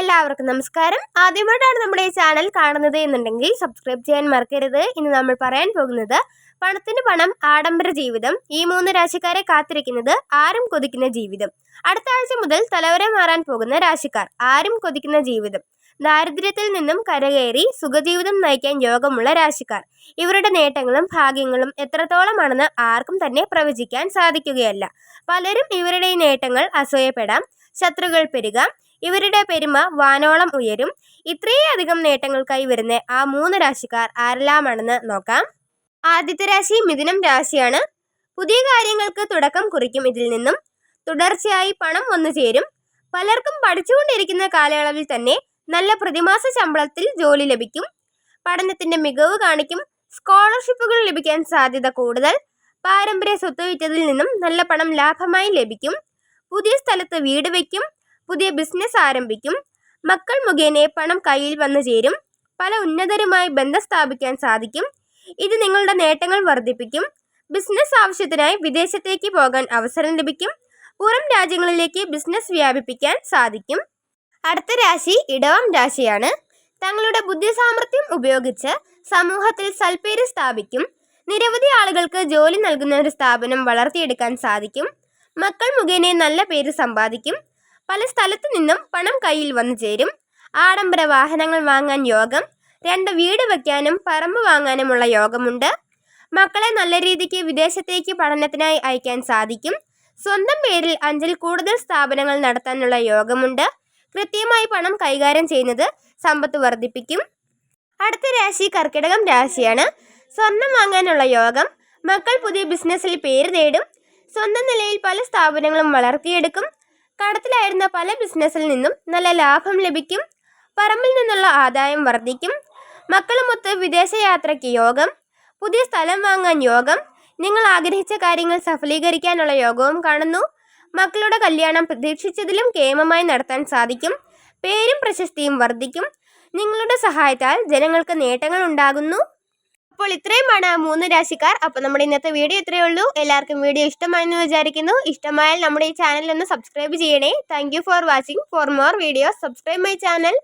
എല്ലാവർക്കും നമസ്കാരം. ആദ്യമായിട്ടാണ് നമ്മുടെ ഈ ചാനൽ കാണുന്നത് എന്നുണ്ടെങ്കിൽ സബ്സ്ക്രൈബ് ചെയ്യാൻ മറക്കരുത്. ഇന്ന് നമ്മൾ പറയാൻ പോകുന്നത് പണത്തിന് പണം ആഡംബര ജീവിതം ഈ മൂന്ന് രാശിക്കാരെ കാത്തിരിക്കുന്നത് ആരും കൊതിക്കുന്ന ജീവിതം. അടുത്ത ആഴ്ച മുതൽ തലവരെ മാറാൻ പോകുന്ന രാശിക്കാർ ആരും കൊതിക്കുന്ന ജീവിതം. ദാരിദ്ര്യത്തിൽ നിന്നും കരകയറി സുഖജീവിതം നയിക്കാൻ യോഗമുള്ള രാശിക്കാർ. ഇവരുടെ നേട്ടങ്ങളും ഭാഗ്യങ്ങളും എത്രത്തോളമാണെന്ന് ആർക്കും തന്നെ പ്രവചിക്കാൻ സാധിക്കുകയല്ല. പലരും ഇവരുടെ നേട്ടങ്ങൾ അസൂയപ്പെടാം. ശത്രുക്കൾ പെരുകാം. ഇവരുടെ പെരുമ വാനോളം ഉയരും. ഇത്രയധികം നേട്ടങ്ങൾക്കായി വരുന്ന ആ മൂന്ന് രാശിക്കാർ ആരെല്ലാമാണെന്ന് നോക്കാം. ആദ്യത്തെ രാശി മിഥുനം രാശിയാണ്. പുതിയ കാര്യങ്ങൾക്ക് തുടക്കം കുറിക്കും ഇതിൽ നിന്നും. തുടർച്ചയായി പണം വന്നു ചേരും. പലർക്കും പഠിച്ചുകൊണ്ടിരിക്കുന്ന കാലയളവിൽ തന്നെ നല്ല പ്രതിമാസ ശമ്പളത്തിൽ ജോലി ലഭിക്കും. പഠനത്തിന്റെ മികവ് കാണിക്കും. സ്കോളർഷിപ്പുകൾ ലഭിക്കാൻ സാധ്യത കൂടുതൽ. പാരമ്പര്യ സ്വത്ത് വിറ്റതിൽ നിന്നും നല്ല പണം ലാഭമായി ലഭിക്കും. പുതിയ സ്ഥലത്ത് വീട് വയ്ക്കും. പുതിയ ബിസിനസ് ആരംഭിക്കും. മക്കൾ മുഖേന പണം കയ്യിൽ വന്നു ചേരും. പല ഉന്നതരുമായി ബന്ധം സ്ഥാപിക്കാൻ സാധിക്കും. ഇത് നിങ്ങളുടെ നേട്ടങ്ങൾ വർദ്ധിപ്പിക്കും. ബിസിനസ് ആവശ്യത്തിനായി വിദേശത്തേക്ക് പോകാൻ അവസരം ലഭിക്കും. പുറം രാജ്യങ്ങളിലേക്ക് ബിസിനസ് വ്യാപിപ്പിക്കാൻ സാധിക്കും. അടുത്ത രാശി ഇടവം രാശിയാണ്. തങ്ങളുടെ ബുദ്ധി സാമർഥ്യം ഉപയോഗിച്ച് സമൂഹത്തിൽ സൽപ്പേര് സ്ഥാപിക്കും. നിരവധി ആളുകൾക്ക് ജോലി നൽകുന്ന ഒരു സ്ഥാപനം വളർത്തിയെടുക്കാൻ സാധിക്കും. മക്കൾ മുഖേന നല്ല പേര് സമ്പാദിക്കും. പല സ്ഥലത്തു നിന്നും പണം കയ്യിൽ വന്നു ചേരും. ആഡംബര വാഹനങ്ങൾ വാങ്ങാൻ യോഗം രണ്ട് വീട് വയ്ക്കാനും പറമ്പ് വാങ്ങാനുമുള്ള യോഗമുണ്ട്. മക്കളെ നല്ല രീതിക്ക് വിദേശത്തേക്ക് പഠനത്തിനായി അയക്കാൻ സാധിക്കും. സ്വന്തം പേരിൽ അഞ്ചിൽ കൂടുതൽ സ്ഥാപനങ്ങൾ നടത്താനുള്ള യോഗമുണ്ട്. കൃത്യമായി പണം കൈകാര്യം ചെയ്യുന്നത് സമ്പത്ത് വർദ്ധിപ്പിക്കും. അടുത്ത രാശി കർക്കിടകം രാശിയാണ്. സ്വർണം വാങ്ങാനുള്ള യോഗം മക്കൾ പുതിയ ബിസിനസ്സിൽ പേര് നേടും. സ്വന്തം നിലയിൽ പല സ്ഥാപനങ്ങളും വളർത്തിയെടുക്കും. കടത്തിലായിരുന്ന പല ബിസിനസ്സിൽ നിന്നും നല്ല ലാഭം ലഭിക്കും. പറമ്പിൽ നിന്നുള്ള ആദായം വർദ്ധിക്കും. മക്കളുമൊത്ത് വിദേശയാത്രയ്ക്ക് യോഗം പുതിയ സ്ഥലം വാങ്ങാൻ യോഗം നിങ്ങൾ ആഗ്രഹിച്ച കാര്യങ്ങൾ സഫലീകരിക്കാനുള്ള യോഗവും കാണുന്നു. മക്കളുടെ കല്യാണം പ്രതീക്ഷിച്ചതിലും കേമമായി നടത്താൻ സാധിക്കും. പേരും പ്രശസ്തിയും വർദ്ധിക്കും. നിങ്ങളുടെ സഹായത്താൽ ജനങ്ങൾക്ക് നേട്ടങ്ങൾ ഉണ്ടാകുന്നു. അപ്പോൾ ഇത്രയുമാണ് മൂന്ന് രാശിക്കാർ. അപ്പോൾ നമ്മുടെ ഇന്നത്തെ വീഡിയോ ഇത്രയേ ഉള്ളൂ. എല്ലാവർക്കും വീഡിയോ ഇഷ്ടമായെന്ന് വിചാരിക്കുന്നു. ഇഷ്ടമായാൽ നമ്മുടെ ഈ ചാനൽ ഒന്ന് സബ്സ്ക്രൈബ് ചെയ്യണേ. Thank for watching for more videos subscribe my channel